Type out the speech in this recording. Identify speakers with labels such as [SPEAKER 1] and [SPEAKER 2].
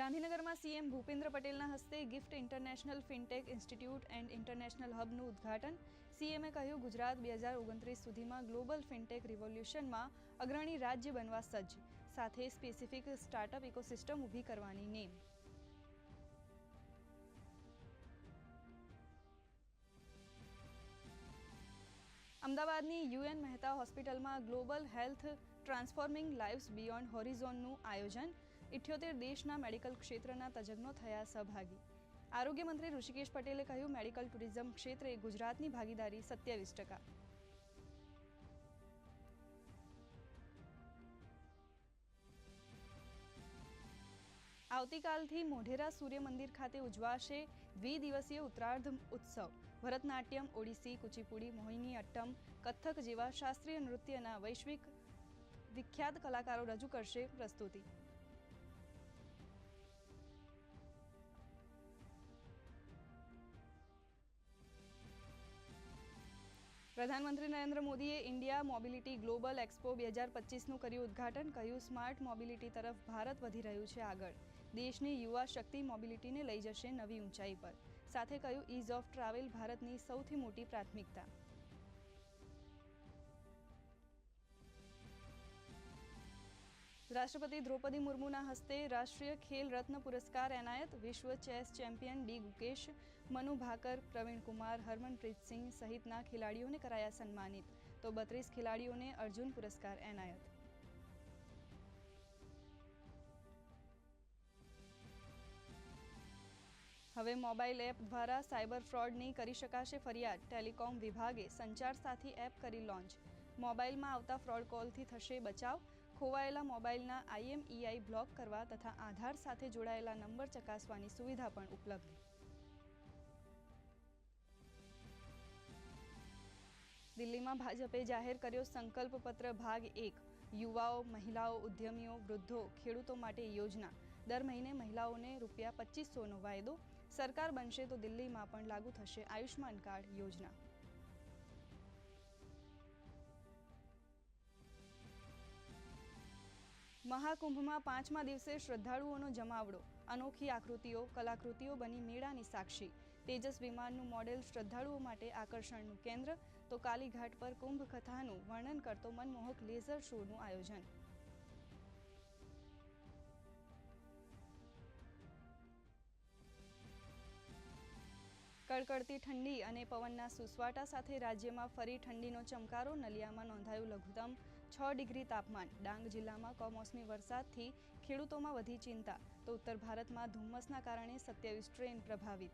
[SPEAKER 1] ગાંધીનગરમાં સીએમ ભૂપેન્દ્ર પટેલના હસ્તે GIFT international fintech institute and international હબનું ઉદ્ઘાટન. સીએમએ કહ્યું, ગુજરાત બે હજાર ઓગણત્રીસ સુધીમાં ગ્લોબલ ફિનટેક રિવોલ્યુશનમાં અગ્રણી રાજ્ય બનવા સજ્જ. સાથે સ્પેસિફિક સ્ટાર્ટઅપ ઇકોસિસ્ટમ ઊભી કરવાની નેમ. અમદાવાદની યુએન મહેતા હોસ્પિટલમાં global health transforming lives beyond હોરિઝોનનું આયોજન. ઇઠ્યોતેર દેશના મેડિકલ ક્ષેત્રના તજજ્ઞો થયા સહભાગી. આરોગ્ય મંત્રી ઋષિકેશ પટેલે કહ્યું, મેડિકલ ટુરિઝમ ક્ષેત્રે ગુજરાતની ભાગીદારી સત્યાવીસ ટકા. આવતીકાલથી મોઢેરા સૂર્ય મંદિર ખાતે ઉજવાશે દ્વિદિવસીય ઉત્તરાર્ધ ઉત્સવ. ભરતનાટ્યમ, ઓડિસી, કુચીપુડી, મોહિની, અટ્ટમ, કથક જેવા શાસ્ત્રીય નૃત્યના વૈશ્વિક વિખ્યાત કલાકારો રજૂ કરશે પ્રસ્તુતિ. પ્રધાનમંત્રી નરેન્દ્ર મોદીએ ઇન્ડિયા મોબિલિટી ગ્લોબલ એક્સપો બે હજાર પચીસનું કર્યું ઉદ્ઘાટન, કહ્યું સ્માર્ટ મોબિલિટી તરફ ભારત વધી રહ્યું છે આગળ. દેશની યુવા શક્તિ મોબિલિટીને લઈ જશે નવી ઊંચાઈ પર. સાથે કહ્યું ઇઝ ઓફ ટ્રાવેલ ભારતની સૌથી મોટી પ્રાથમિકતા. રાષ્ટ્રપતિ દ્રૌપદી મુર્મુના હસ્તે રાષ્ટ્રીય ખેલ રત્ન પુરસ્કાર એનાયત વિશ્વ chess champion D Gukesh, Manu Bhaker, Praveen Kumar, Harmanpreet Singh સહિતના ખેલાડીઓને કરાયા સન્માનિત. તો બત્રીસ ખેલાડીઓને અર્જુન પુરસ્કાર એનાયત. હવે મોબાઈલ એપ દ્વારા સાયબર ફ્રોડની કરી શકાશે ફરિયાદ. ટેલિકોમ વિભાગે સંચાર સાથી એપ કરી લોન્ચ. મોબાઈલમાં આવતા ફ્રોડ કોલથી થશે બચાવ. ખોવાયેલા મોબાઈલના આઈએમઈઆઈ બ્લોક કરવા તથા આધાર સાથે જોડાયેલા નંબર ચકાસવાની સુવિધા પણ ઉપલબ્ધ. દિલ્હીમાં ભાજપે જાહેર કર્યો સંકલ્પ પત્ર ભાગ એક, યુવાઓ, મહિલાઓ, ઉદ્યમીઓ, વૃદ્ધો, ખેડૂતો માટે યોજના. દર મહિને મહિલાઓને રૂપિયા પચીસોનો વાયદો. સરકાર બનશે તો દિલ્હીમાં પણ લાગુ થશે આયુષ્માન કાર્ડ યોજના. મહાકુંભમાં પાંચમા દિવસે શ્રદ્ધાળુઓનો જમાવડો. અનોખી આકૃતિઓ, કલાકૃતિઓ બની મેળાની સાક્ષી. તેજસ વિમાનનું મોડેલ શ્રદ્ધાળુઓ માટે આકર્ષણનું કેન્દ્ર. તો કાલીઘાટ પર કુંભ કથાનું વર્ણન કરતો મનમોહક લેઝર શોનું આયોજન. કડકડતી ઠંડી અને પવનના સુસવાટા સાથે રાજ્યમાં ફરી ઠંડીનો ચમકારો. નલિયામાં નોંધાયું લઘુત્તમ છ ડિગ્રી તાપમાન. ડાંગ જિલ્લામાં કમોસમી વરસાદથી ખેડૂતોમાં વધી ચિંતા. તો ઉત્તર ભારતમાં ધુમ્મસના કારણે સત્યાવીસ ટ્રેન પ્રભાવિત.